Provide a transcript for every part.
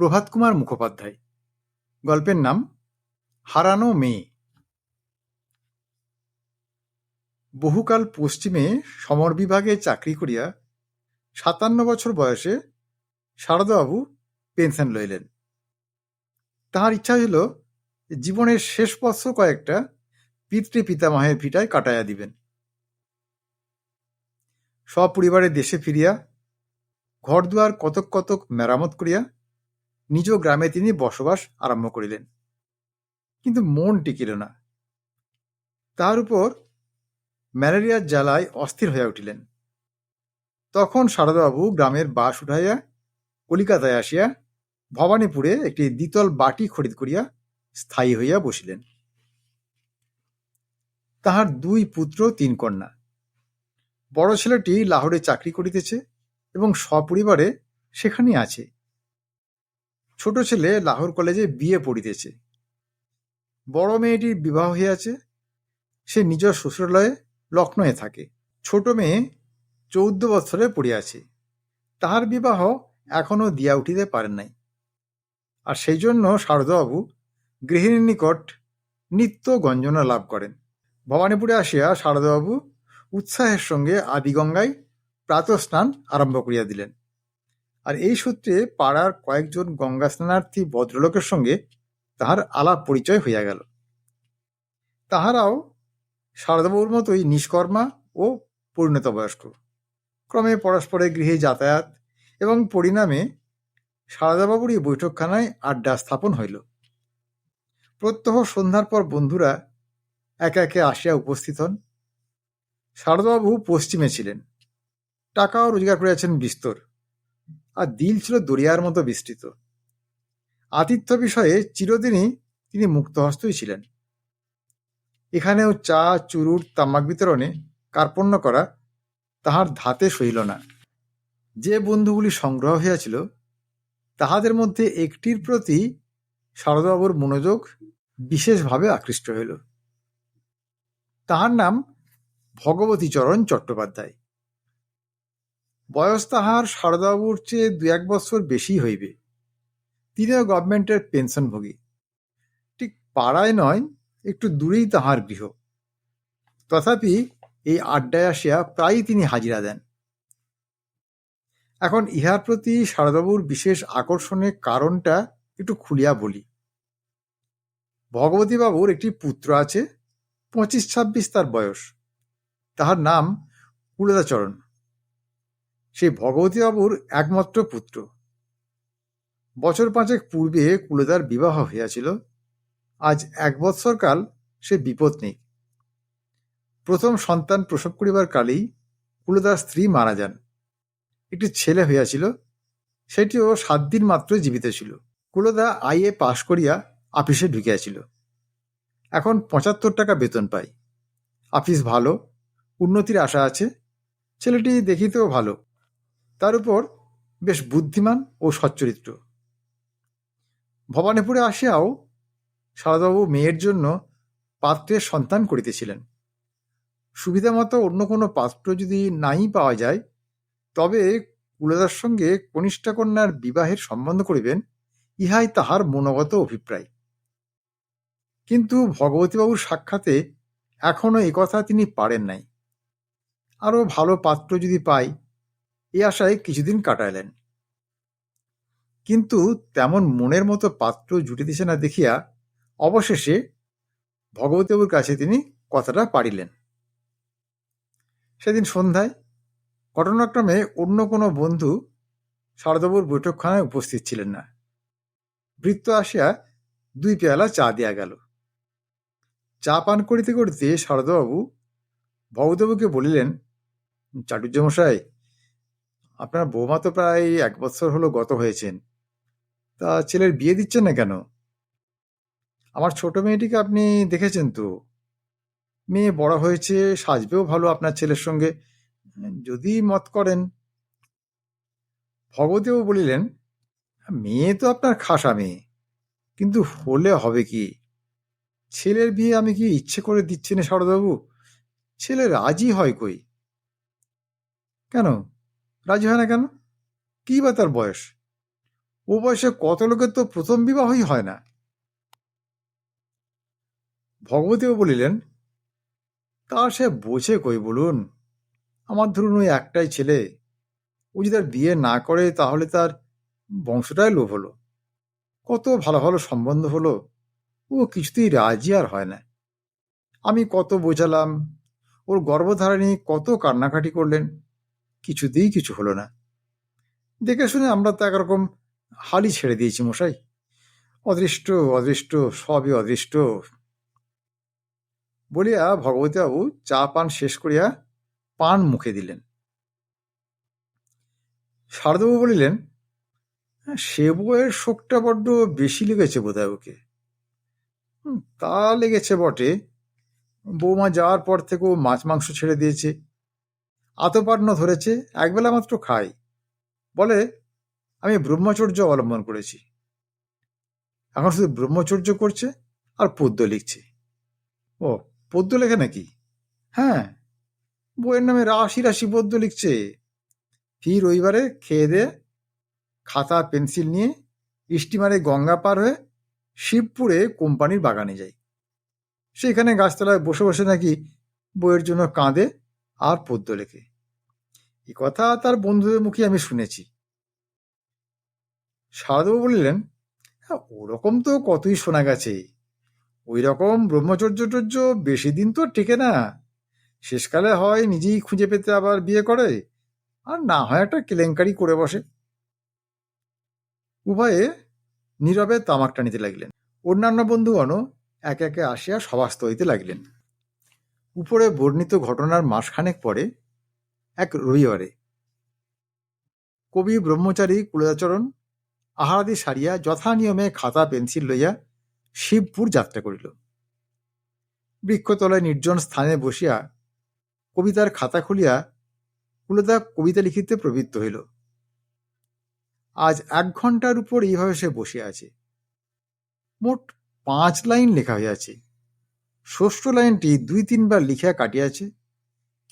প্রভাত কুমার মুখোপাধ্যায়। গল্পের নাম, হারানো মেয়ে। বহুকাল পশ্চিমে সমর বিভাগে চাকরি করিয়া সাতান্ন বছর বয়সে শারদাবাবু পেনশন লইলেন। তাহার ইচ্ছা হইল জীবনের শেষ বৎসর কয়েকটা পিতৃ পিতামহের ভিটায় কাটাইয়া দিবেন। সপরিবারে দেশে ফিরিয়া ঘরদুয়ার কতক কতক মেরামত করিয়া নিজ গ্রামে তিনি বসবাস আরম্ভ করিলেন। কিন্তু মন টিকিল না। তার উপর ম্যালেরিয়ার জ্বালায় অস্থির হইয়া উঠিলেন। তখন শারদাবাবু গ্রামের বাস উঠাইয়া কলিকাতায় আসিয়া ভবানীপুরে একটি দ্বিতল বাটি খরিদ করিয়া স্থায়ী হইয়া বসিলেন। তাহার দুই পুত্র, তিন কন্যা। বড় ছেলেটি লাহোরে চাকরি করিতেছে এবং সপরিবারে সেখানেই আছে। ছোট ছেলে লাহোর কলেজে বিয়ে পড়িতেছে। বড় মেয়েটির বিবাহ হইয়াছে। সে নিজ শ্বশুরালয়ে লক্ষ্ণৌয়ে থাকে। ছোট মেয়ে চৌদ্দ বছরে পড়িয়াছে। তাহার বিবাহ এখনও দিয়া উঠিতে পারেন নাই। আর সেই জন্য শারদাবাবু গৃহিণীর নিকট নিত্য গঞ্জনা লাভ করেন। ভবানীপুরে আসিয়া শারদাবাবু উৎসাহের সঙ্গে আদিগঙ্গায় প্রাতঃস্নান আরম্ভ করিয়া দিলেন। আর এই সূত্রে পাড়ার কয়েকজন গঙ্গা স্নানার্থী ভদ্রলোকের সঙ্গে তাহার আলাপ পরিচয় হইয়া গেল। তাহারাও শারদাবাবুর মতোই নিষ্কর্মা ও পরিণত বয়স্ক ক্রমে পরস্পরের গৃহে যাতায়াত এবং পরিণামে শারদাবাবুরই বৈঠকখানায় আড্ডা স্থাপন হইল। প্রত্যহ সন্ধ্যার পর বন্ধুরা একে একে আসিয়া উপস্থিত হন। শারদাবাবু পশ্চিমে ছিলেন। টাকাও রোজগার করিয়াছেন বিস্তর। আর দিল ছিল দরিয়ার মতো বিস্তৃত। আতিথ্য বিষয়ে চিরদিনই তিনি মুক্তহস্তই ছিলেন। এখানেও চা, চুরুট, তামাক বিতরণে কার্পণ্য করা তাহার ধাতে সইল না। যে বন্ধুগুলি সংগ্রহ হইয়াছিল, তাহাদের মধ্যে একটির প্রতি শারদাবাবুর মনোযোগ বিশেষভাবে আকৃষ্ট হইল। তাহার নাম ভগবতীচরণ চট্টোপাধ্যায়। বয়স তাহার শারদাবাবুর চেয়ে দু এক বছর বেশি হইবে। তিনিও গভর্নমেন্টের পেনশনভোগী। ঠিক পাড়ায় নয়, একটু দূরেই তাহার গৃহ। তথাপি এই আড্ডায় আসিয়া প্রায়ই তিনি হাজিরা দেন। এখন ইহার প্রতি শারদাবাবুর বিশেষ আকর্ষণের কারণটা একটু খুলিয়া বলি। ভগবতীবাবুর একটি পুত্র আছে পঁচিশ ছাব্বিশ তার বয়স। তাহার নাম কুলদাচরণ। সেই ভগবতীবাবুর একমাত্র পুত্র। বছর পাঁচেক পূর্বে কুলেদার বিবাহ হইয়াছিল। আজ এক বৎসরকাল সে বিপদ নেই। প্রথম সন্তান প্রসব করিবার কালেই কুলদার স্ত্রী মারা যান। একটি ছেলে হইয়াছিল, সেটিও সাত দিন মাত্র জীবিত ছিল। কুলদা আইএ পাশ করিয়া আপিসে ঢুকিয়াছিল। এখন পঁচাত্তর টাকা বেতন পাই আপিস ভালো, উন্নতির আশা আছে। ছেলেটি দেখিতেও ভালো। তার উপর বেশ বুদ্ধিমান ও সচ্চরিত্র। ভবানীপুরে আসিয়াও শারদাবাবু মেয়ের জন্য পাত্রের সন্তান করিতেছিলেন। সুবিধা মতো অন্য কোনো পাত্র যদি নাই পাওয়া যায়, তবে কুলদার সঙ্গে কনিষ্ঠা কন্যার বিবাহের সম্বন্ধ করিবেন, ইহাই তাহার মনোগত অভিপ্রায়। কিন্তু ভগবতীবাবুর সাক্ষাতে এখনও কথা তিনি পারেন নাই। আরও ভালো পাত্র যদি পাই এই আশায় কিছুদিন কাটাইলেন। কিন্তু তেমন মনের মতো পাত্র জুটিতেছে না দেখিয়া অবশেষে ভগবতীবাবুর কাছে তিনি কথাটা পারিলেন সেদিন সন্ধ্যায় ঘটনাক্রমে অন্য কোনো বন্ধু শারদাবুর বৈঠকখানায় উপস্থিত ছিলেন না। বৃত্ত আসিয়া দুই পেয়ালা চা দেয়া গেল। চা পান করিতে করিতে শারদাবাবু ভগদেবকে বলিলেন চাটুর্যমশাই আপনার বৌমা তো প্রায় এক বছর হলো গত হয়েছেন। তা ছেলের বিয়ে দিচ্ছেন না কেন? আমার ছোট মেয়েটিকে আপনি দেখেছেন তো? মেয়ে বড় হয়েছে, সাজবেও ভালো আপনার ছেলের সঙ্গে। যদি মত করেন। ভগবতীবাবু বলিলেন, মেয়ে তো আপনার খাসা মেয়ে, কিন্তু হলে হবে কি? ছেলের বিয়ে আমি কি ইচ্ছে করে দিচ্ছি না শরদবাবু ছেলে রাজি হয় কই? কেন? রাজি হয় না কেন? কি বা তার বয়স? ও বয়সে কত লোকের তো প্রথম বিবাহই হয় না। ভগবতীও বলিলেন, তা সে বোঝে কই বলুন? আমার ধরুন ওই একটাই ছেলে। ও যদি তার বিয়ে না করে তাহলে তার বংশটাই লোভ হলো। কত ভালো ভালো সম্বন্ধ হলো। ও কিছুতেই রাজি আর হয় না। আমি কত বোঝালাম। ওর গর্ভধারণী কত কান্নাকাটি করলেন। কিছুতেই কিছু হলো না। দেখে শুনে আমরা তো একরকম হালি ছেড়ে দিয়েছি মশাই। অদৃষ্ট অদৃষ্ট, সবই অদৃষ্ট। বলিয়া ভগবতীবাবু চা পান শেষ করিয়া পান মুখে দিলেন। শারদাবাবু বলিলেন, সে বইয়ের শোকটা বড্ড বেশি লেগেছে বোধহয় ওকে। তা লেগেছে বটে। বৌমা যাওয়ার পর থেকে ও মাছ, মাংস ছেড়ে দিয়েছে। আতপান্ন ধরেছে একবেলা মাত্র খাই। বলে, আমি ব্রহ্মচর্য অবলম্বন করেছি। এখন শুধু ব্রহ্মচর্য করছে আর পদ্য লিখছে। ও, পদ্য লেখে নাকি? হ্যাঁ বইয়ের নামে রাশি রাশি পদ্য লিখছে। ফি রবিবারে খেয়ে দে, খাতা, পেন্সিল নিয়ে স্টিমারে গঙ্গা পার হয়ে শিবপুরে কোম্পানির বাগানে যাই। সেখানে গাছতলায় বসে বসে নাকি বইয়ের জন্য কাঁদে আর পদ্য লেখে। এ কথা তার বন্ধুদের মুখে আমি শুনেছি। শারদবাবু বললেন "হ্যাঁ, ওরকম তো কতই শোনা গেছে। ওই রকম ব্রহ্মচর্য টর্য বেশি দিন তো টেকে না। শেষকালে হয় নিজেই খুঁজে পেতে আবার বিয়ে করে আর না হয় একটা কেলেঙ্কারি করে বসে। উভয়ে নীরবে তামাক টানিতে লাগিলেন। অন্যান্য বন্ধুগণও একে একে আসিয়া সভাস্থ হইতে লাগিলেন। উপরে বর্ণিত ঘটনার মাসখানেক পরে এক রবিবারে। কবি, ব্রহ্মচারী, কুলদাচরণ আহারাদি সারিয়া যথা নিয়মে খাতা, পেন্সিল লইয়া শিবপুর যাত্রা করিল। বৃক্ষতলায় নির্জন স্থানে বসিয়া কবিতার খাতা খুলিয়া কুলদা কবিতা লিখিতে প্রবৃত্ত হইল। আজ এক ঘণ্টার উপর এইভাবে সে বসিয়া আছে। মোট পাঁচ লাইন লেখা হইয়াছে। ষষ্ঠ লাইনটি দুই তিনবার লিখিয়া কাটিয়াছে।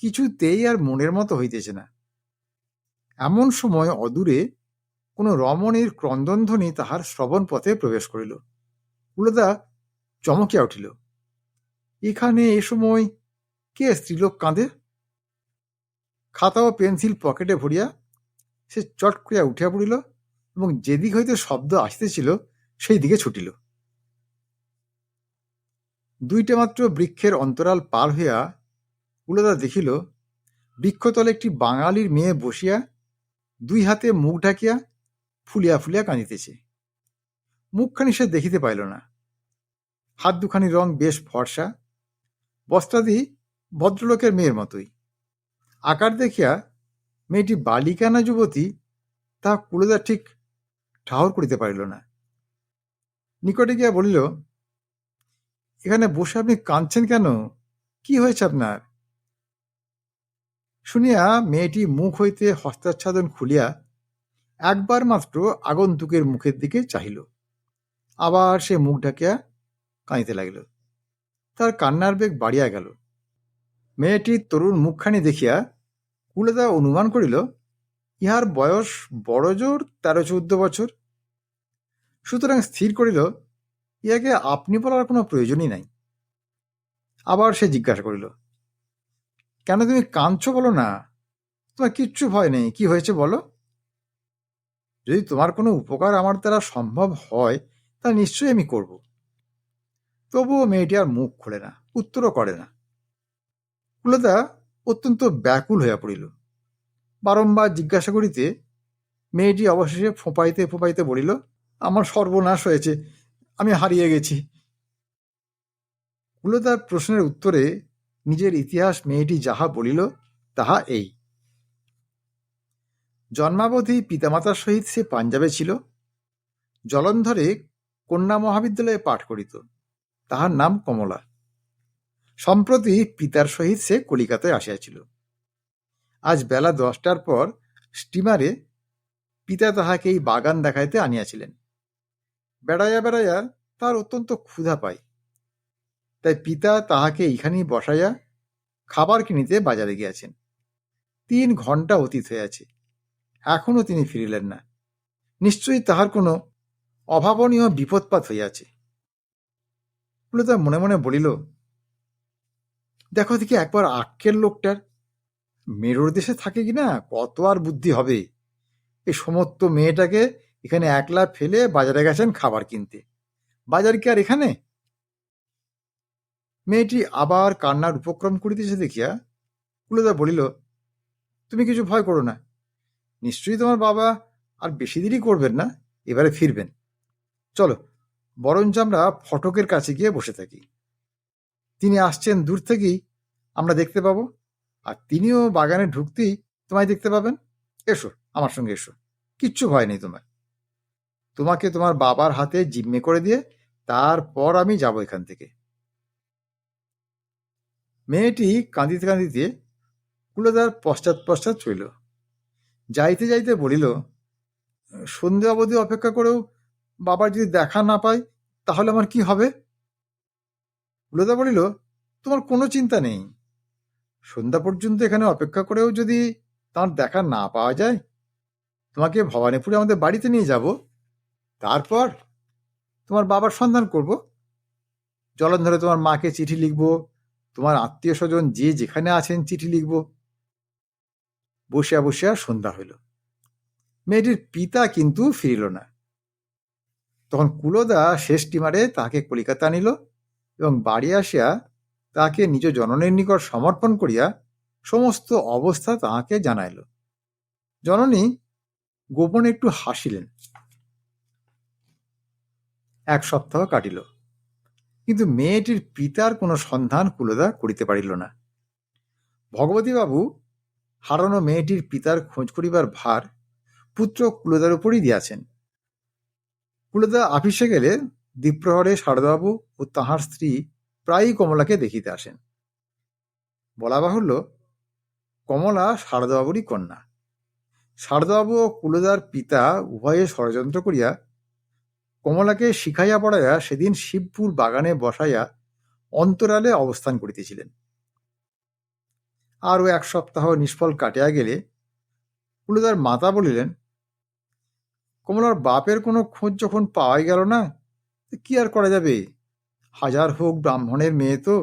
কিছুতেই আর মনের মতো হইতেছে না। এমন সময় অদূরে কোনো রমণীর ক্রন্দনধ্বনি তাহার শ্রবণ পথে প্রবেশ করিল। কুলদা চমকিয়া উঠিল, এখানে এ সময় কে স্ত্রীলোক কাঁদে? খাতা ও পেন্সিল পকেটে ভরিয়া সে চট করিয়া উঠিয়া পড়িল এবং যেদিক হইতে শব্দ আসিতেছিল সেই দিকে ছুটিল। দুইটা মাত্র বৃক্ষের অন্তরাল পার হইয়া কুলদা দেখিল, বৃক্ষতলে একটি বাঙালির মেয়ে বসিয়া দুই হাতে মুখ ঢাকিয়া ফুলিয়া ফুলিয়া কাঁদিতেছে। মুখখানি সে দেখিতে পাইল না। হাত দুখানি রং বেশ ফর্সা, বস্ত্রাদি ভদ্রলোকের মেয়ের মতোই। আকার দেখিয়া মেয়েটি বালিকা না যুবতী, তা কুলদা ঠিক ঠাহর করিতে পারিল না। নিকটে গিয়া বলিল, এখানে বসে আপনি কাঁদছেন কেন? কি হয়েছে আপনার? শুনিয়া মেয়েটি মুখ হইতে হস্তাচ্ছাদন খুলিয়া একবার মাত্র আগন্তুকের মুখের দিকে চাহিল। আবার সে মুখ ঢাকিয়া কাঁদিতে লাগিল। তার কান্নার বেগ বাড়িয়া গেল। মেয়েটির তরুণ মুখখানি দেখিয়া কুলেদা অনুমান করিল, ইহার বয়স বড় জোর, তেরো চৌদ্দ বছর। সুতরাং স্থির করিল, ইহাকে আপনি বলার কোনো প্রয়োজনই নাই। আবার সে জিজ্ঞাসা করিল কেন তুমি কাঁদছো বলো না? তোমার কিচ্ছু ভয় নেই। কি হয়েছে বলো? যদি তোমার কোনো উপকার আমার দ্বারা সম্ভব হয়, তা নিশ্চয়ই আমি করব। তবুও মেয়েটি আর মুখ খোলে না, উত্তরও করে না। কুলদা অত্যন্ত ব্যাকুল হইয়া পড়িল। বারংবার জিজ্ঞাসা করিতে মেয়েটি অবশেষে ফোঁপাইতে ফোঁপাইতে বলিল, আমার সর্বনাশ হয়েছে, আমি হারিয়ে গেছি। কুলদার প্রশ্নের উত্তরে নিজের ইতিহাস মেয়েটি যাহা বলিল, তাহা এই। জন্মাবধি পিতামাতার সহিত সে পাঞ্জাবে ছিল। জলন্ধরে কন্যা মহাবিদ্যালয়ে পাঠ করিত। তাহার নাম কমলা। সম্প্রতি পিতার সহিত সে কলিকাতায় আসিয়াছিল। আজ বেলা দশটার পর স্টিমারে পিতা তাহাকে এই বাগান দেখাইতে আনিয়াছিলেন। বেড়াইয়া বেড়াইয়া তার অত্যন্ত ক্ষুধা পায়। তাই পিতা তাহাকে এইখানেই বসাইয়া খাবার কিনিতে বাজারে গিয়াছেন। তিন ঘণ্টা অতীত হইয়াছে, এখনও তিনি ফিরিলেন না। নিশ্চয়ই তাহার কোনো অভাবনীয় বিপদপাত হইয়াছে। মনে মনে বলিল, দেখো দেখি একবার আক্কের লোকটার মেরোর দেশে থাকে কিনা, কত আর বুদ্ধি হবে। এই সমস্ত মেয়েটাকে এখানে একলা ফেলে বাজারে গেছেন খাবার কিনতে। বাজার কি আর এখানে? মেয়েটি আবার কান্নার উপক্রম করিতেছে দেখিয়া কুলদা বলিল, তুমি কিছু ভয় করো না। নিশ্চয়ই তোমার বাবা আর বেশি দেরি করবেন না, এবারে ফিরবেন। চলো, বরঞ্চ আমরা ফটকের কাছে গিয়ে বসে থাকি। তিনি আসছেন দূর থেকেই আমরা দেখতে পাবো, আর তিনিও বাগানে ঢুকতেই তোমায় দেখতে পাবেন। এসো, আমার সঙ্গে এসো, কিচ্ছু ভয় নেই তোমার। তোমাকে তোমার বাবার হাতে জিম্মে করে দিয়ে তারপর আমি যাব এখান থেকে। মেয়েটি কাঁদিতে কাঁদিতে কুলদার পশ্চাৎ পশ্চাৎ চইল যাইতে যাইতে বলিল, সন্ধে অবধি অপেক্ষা করেও বাবার যদি দেখা না পাই, তাহলে আমার কি হবে? কুলদা বলিল, তোমার কোনো চিন্তা নেই। সন্ধ্যা পর্যন্ত এখানে অপেক্ষা করেও যদি তার দেখা না পাওয়া যায়, তোমাকে ভবানীপুরে আমাদের বাড়িতে নিয়ে যাব। তারপর তোমার বাবার সন্ধান করব। জলন্ধরে তোমার মাকে চিঠি লিখব তোমার আত্মীয় স্বজন যে যেখানে আছেন চিঠি লিখব। বসিয়া বসিয়া সন্ধ্যা হইল। মেয়েটির পিতা কিন্তু ফিরিল না। তখন কুলদা শেষ টিমারে তাহাকে কলিকাতা আনিল এবং বাড়ি আসিয়া তাহাকে নিজ জননীর নিকট সমর্পণ করিয়া সমস্ত অবস্থা তাহাকে জানাইল। জননী গোপনে একটু হাসিলেন। এক সপ্তাহ কাটিল। কিন্তু মেয়েটির পিতার কোনো সন্ধান কুলদা করিতে পারিল না। ভগবতীবাবু হারানো মেয়েটির পিতার খোঁজ করিবার ভার পুত্র কুলদার উপরই দিয়াছেন। কুলদা আফিসে গেলে দ্বীপ্রহরে শারদাবাবু ও তাহার স্ত্রী প্রায়ই কমলাকে দেখিতে আসেন। বলা বাহুল্য, কমলা শারদাবাবুরই কন্যা। শারদাবাবু ও কুলদার পিতা উভয়ে ষড়যন্ত্র করিয়া কমলাকে শিখাইয়া পড়াইয়া সেদিন শিবপুর বাগানে বসাইয়া অন্তরালে অবস্থান করিতেছিলেন। আরও এক সপ্তাহ নিষ্ফল কাটিয়া গেলে কুলদার মাতা বলিলেন, কমলার বাপের কোনো খোঁজ যখন পাওয়াই গেল না কি আর করা যাবে? হাজার হোক ব্রাহ্মণের মেয়ে তো,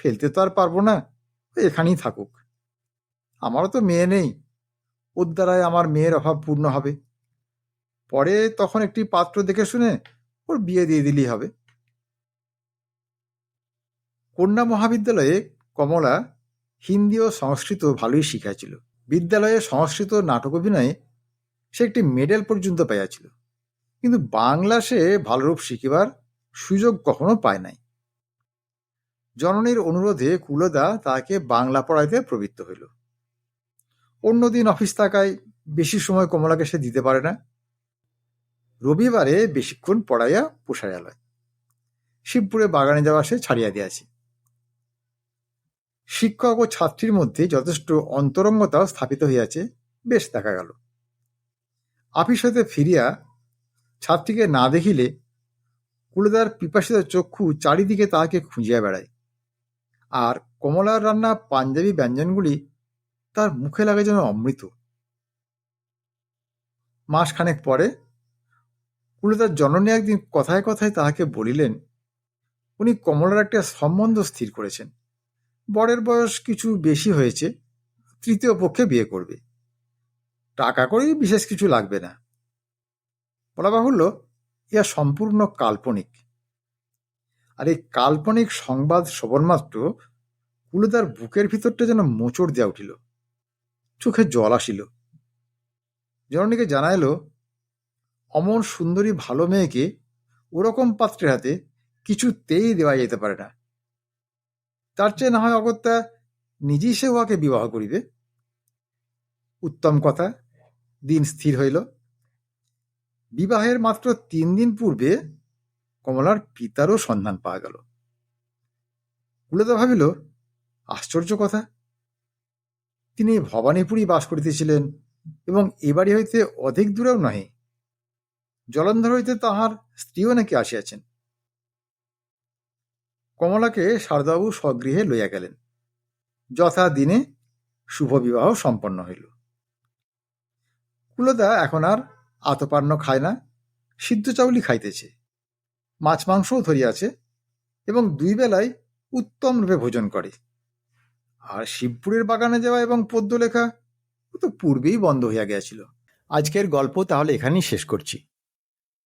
ফেলতে তো আর পারব না, এখানেই থাকুক। আমারও তো মেয়ে নেই, ওর দ্বারাই আমার মেয়ের অভাব পূর্ণ হবে। পরে তখন একটি পাত্র দেখে শুনে ওর বিয়ে দিয়ে দিলেই হবে। কন্যা মহাবিদ্যালয়ে কমলা হিন্দি ও সংস্কৃত ভালোই শিখাইছিল। বিদ্যালয়ে সংস্কৃত নাটক অভিনয়ে সে একটি মেডেল পর্যন্ত পাইয়াছিল। কিন্তু বাংলা সে ভালোরূপ শিখিবার সুযোগ কখনো পায় নাই। জননীর অনুরোধে কুলদা তাকে বাংলা পড়াইতে প্রবৃত্ত হইল। অন্যদিন অফিস থাকায় বেশি সময় কমলাকে সে দিতে পারে না। রবিবারে বেশিক্ষণ পড়াইয়া পোষাইয়ালয় শিবপুরে বাগানে যাওয়া সে ছাড়িয়া দিয়াছে। শিক্ষক ও ছাত্রীর মধ্যে যথেষ্ট অন্তরঙ্গতা স্থাপিত হইয়াছে, বেশ দেখা গেল। আপিস হইতে ফিরিয়া ছাত্রীকে না দেখিলে কুলদার পিপাসিত চক্ষু চারিদিকে তাহাকে খুঁজিয়া বেড়ায়। আর কমলার রান্না পাঞ্জাবি ব্যঞ্জনগুলি তার মুখে লাগে যেন অমৃত। মাসখানেক পরে কুলদার জননী একদিন কথায় কথায় তাহাকে বলিলেন, উনি কমলার একটা সম্বন্ধ স্থির করেছেন। বরের বয়স কিছু বেশি হয়েছে, তৃতীয় পক্ষে বিয়ে করবে। টাকা করেই বিশেষ কিছু লাগবে না। বলা বাহুল্য, ইহা সম্পূর্ণ কাল্পনিক। আর এই কাল্পনিক সংবাদ শ্রবণমাত্র কুলদার বুকের ভিতরটা যেন মোচড় দেওয়া উঠিল। চোখে জল আসিল। জননীকে জানাইল অমন সুন্দরী ভালো মেয়েকে ওরকম পাত্রের হাতে কিছুতেই দেওয়া যেতে পারে না। তার চেয়ে না হয় অগত্যা নিজেই সে উহাকে বিবাহ করিবে। উত্তম কথা, দিন স্থির হইল। বিবাহের মাত্র তিন দিন পূর্বে কমলার পিতারও সন্ধান পাওয়া গেল। কুলদা ভাবিল, আশ্চর্য কথা। তিনি ভবানীপুরী বাস করিতেছিলেন এবং এ বাড়ি হইতে অধিক দূরেও নহে। জলন্ধর হইতে তাহার স্ত্রীও নাকি আসিয়াছেন। কমলাকে শারদাবাবু স্বগৃহে লইয়া গেলেন। যথা দিনে শুভ বিবাহ সম্পন্ন হইল। কুলদা এখন আর আতপান্ন খায় না, সিদ্ধ চাউলি খাইতেছে। মাছ মাংসও ধরিয়াছে এবং দুই বেলায় উত্তম রূপে ভোজন করে। আর শিবপুরের বাগানে যাওয়া এবং পদ্য লেখা তো পূর্বেই বন্ধ হইয়া গিয়াছিল। আজকের গল্প তাহলে এখানেই শেষ করছি।